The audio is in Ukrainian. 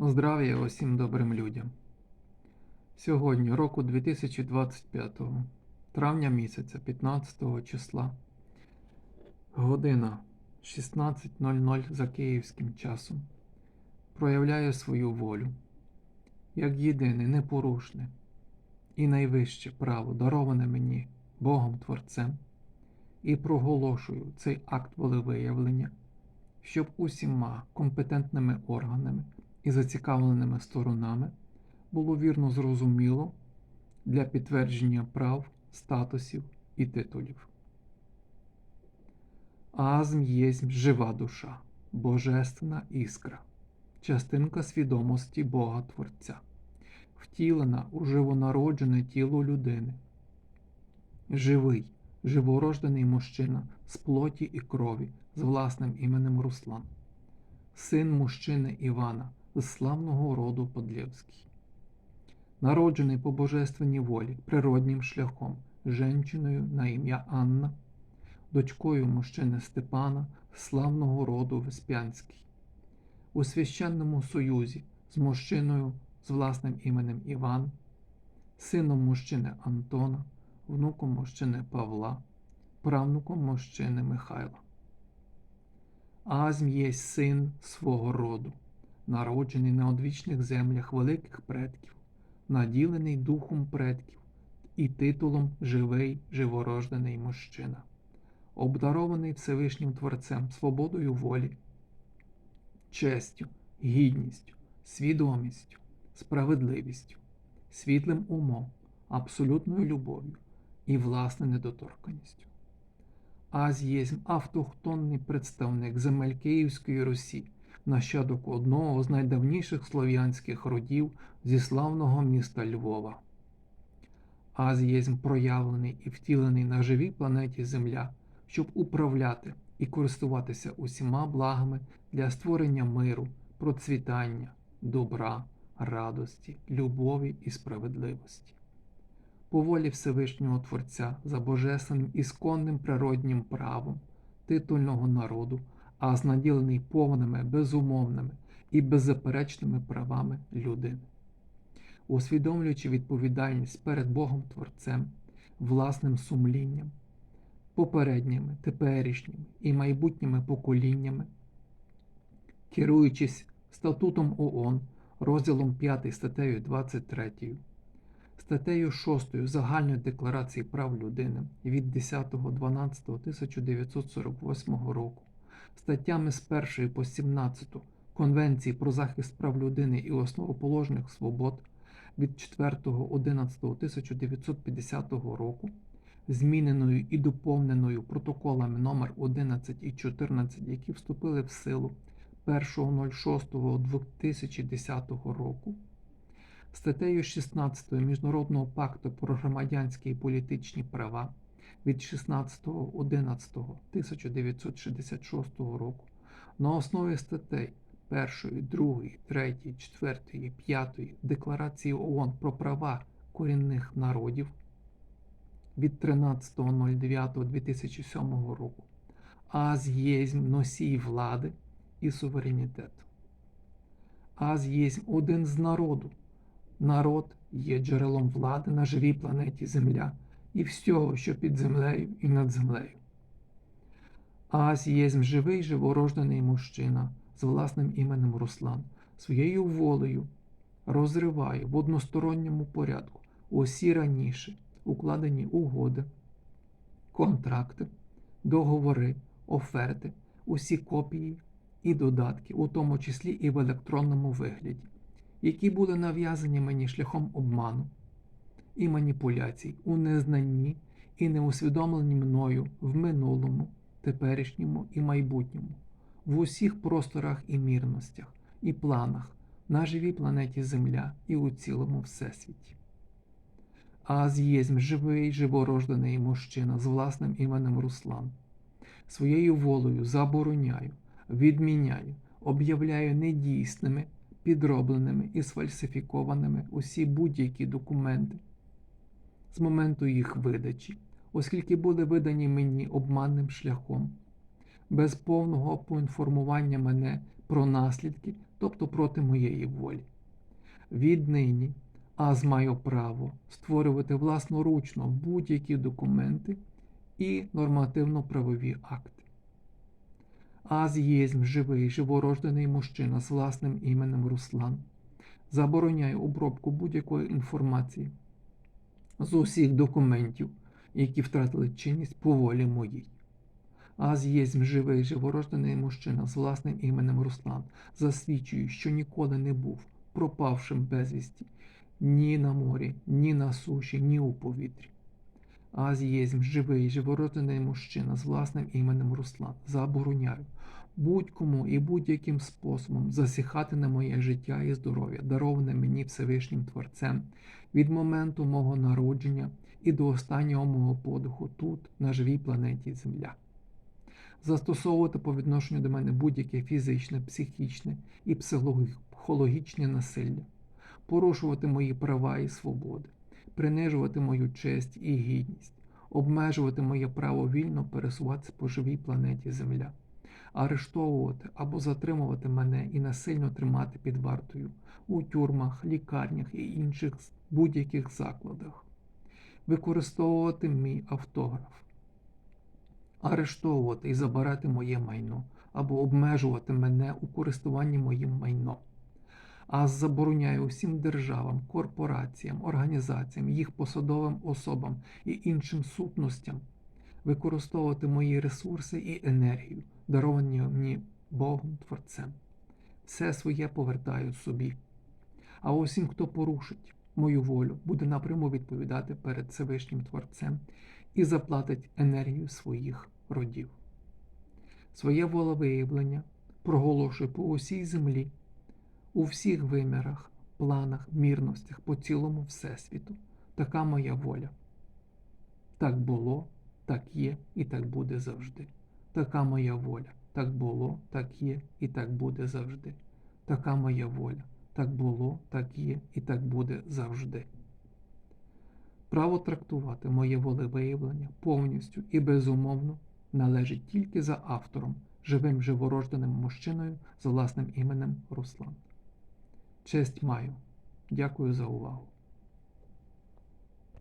Здравія усім добрим людям. Сьогодні, року 2025, травня місяця, 15 числа, година 16.00 за київським часом, проявляю свою волю, як єдине, непорушне і найвище право, дароване мені Богом Творцем, і проголошую цей акт волевиявлення, щоб усіма компетентними органами і зацікавленими сторонами було вірно зрозуміло для підтвердження прав, статусів і титулів. Азм єсмь жива душа, божественна іскра, частинка свідомості Бога Творця, втілена у живонароджене тіло людини, живий, живорождений мужчина з плоті і крові з власним іменем Руслан, син мужчини Івана з славного роду Подлєвський, народжений по божественній волі природнім шляхом, женщиною на ім'я Анна, дочкою мужчини Степана славного роду Веспянський, у священному союзі з мужчиною з власним іменем Іван, сином мужчини Антона, внуком мужчини Павла, правнуком мужчини Михайла. Азм є син свого роду, народжений на одвічних землях великих предків, наділений духом предків і титулом живий живорождений мужчина, обдарований Всевишнім Творцем свободою волі, честю, гідністю, свідомістю, справедливістю, світлим умом, абсолютною любов'ю і власне недоторканістю. Аз автохтонний представник земель Київської Русі, нащадок одного з найдавніших слов'янських родів зі славного міста Львова. Аз єсмь проявлений і втілений на живій планеті Земля, щоб управляти і користуватися усіма благами для створення миру, процвітання, добра, радості, любові і справедливості по волі Всевишнього Творця за божественним ісконним природнім правом титульного народу, а знаділений повними, безумовними і беззаперечними правами людини, усвідомлюючи відповідальність перед Богом Творцем, власним сумлінням, попередніми, теперішніми і майбутніми поколіннями, керуючись статутом ООН, розділом 5 статтею 23 статтею 6 Загальної декларації прав людини від 10.12.1948 року, статтями з 1 по 17 Конвенції про захист прав людини і основоположних свобод від 4.11.1950 року, зміненою і доповненою протоколами номер 11 і 14, які вступили в силу 1.06.2010 року статтею 16 Міжнародного пакту про громадянські і політичні права від 16.11.1966 року. На основі статей 1, 2, 3, 4, 5 Декларації ООН про права корінних народів від 13.09.2007 року, аз єсмь носій влади і суверенітету. Аз єсмь один з народу, Народ є джерелом влади на живій планеті Земля і всього, що під землею і над землею. Аз єсмь живий живорождений мужчина з власним іменем Руслан, своєю волею розриває в односторонньому порядку усі раніше укладені угоди, контракти, договори, оферти, усі копії і додатки, у тому числі і в електронному вигляді які були нав'язані мені шляхом обману і маніпуляцій у незнанні і неусвідомлені мною в минулому, теперішньому і майбутньому, в усіх просторах і мірностях, і планах на живій планеті Земля і у цілому Всесвіті. Аз єсмь живий, живорождений мужчина з власним іменем Руслан. Своєю волею забороняю, відміняю, об'являю недійсними підробленими і сфальсифікованими усі будь-які документи з моменту їх видачі, оскільки були видані мені обманним шляхом, без повного поінформування мене про наслідки тобто проти моєї волі. Віднині аз маю право створювати власноручно будь-які документи і нормативно-правові акти. Аз єсмь живий, живорождений мужчина з власним іменем Руслан. Забороняю обробку будь-якої інформації з усіх документів, які втратили чинність по волі моїй. Аз живий, живорождений мужчина з власним іменем Руслан, засвідчую, що ніколи не був пропавшим безвісті ні на морі, ні на суші, ні у повітрі. Аз єсмь живий, живородений мужчина з власним іменем Руслан. Забороняю будь-кому і будь-яким способом засіхати на моє життя і здоров'я, дароване мені Всевишнім Творцем від моменту мого народження і до останнього мого подиху тут, на живій планеті Земля. Застосовувати по відношенню до мене будь-яке фізичне, психічне і психологічне насилля, порушувати мої права і свободи, принижувати мою честь і гідність, обмежувати моє право вільно пересуватися по живій планеті Земля, арештовувати або затримувати мене і насильно тримати під вартою у тюрмах, лікарнях і інших будь-яких закладах, використовувати мій автограф, арештовувати і забирати моє майно або обмежувати мене у користуванні моїм майном. А забороняє усім державам, корпораціям, організаціям, їх посадовим особам і іншим сутностям використовувати мої ресурси і енергію, даровані мені Богом Творцем. Все своє повертаю собі. А усім, хто порушить мою волю, буде напряму відповідати перед Всевишнім Творцем і заплатить енергію своїх родів. Своє волевиявлення проголошую по усій землі у всіх вимірах, планах, мірностях по цілому Всесвіту. Така моя воля. Так було, так є і так буде завжди. Така моя воля. Так було, так є і так буде завжди. Така моя воля. Так було, так є і так буде завжди. Право трактувати моє волевиявлення повністю і безумовно належить тільки за автором, живим живорожденим мужчиною з власним іменем Руслан. Честь маю. Дякую за увагу.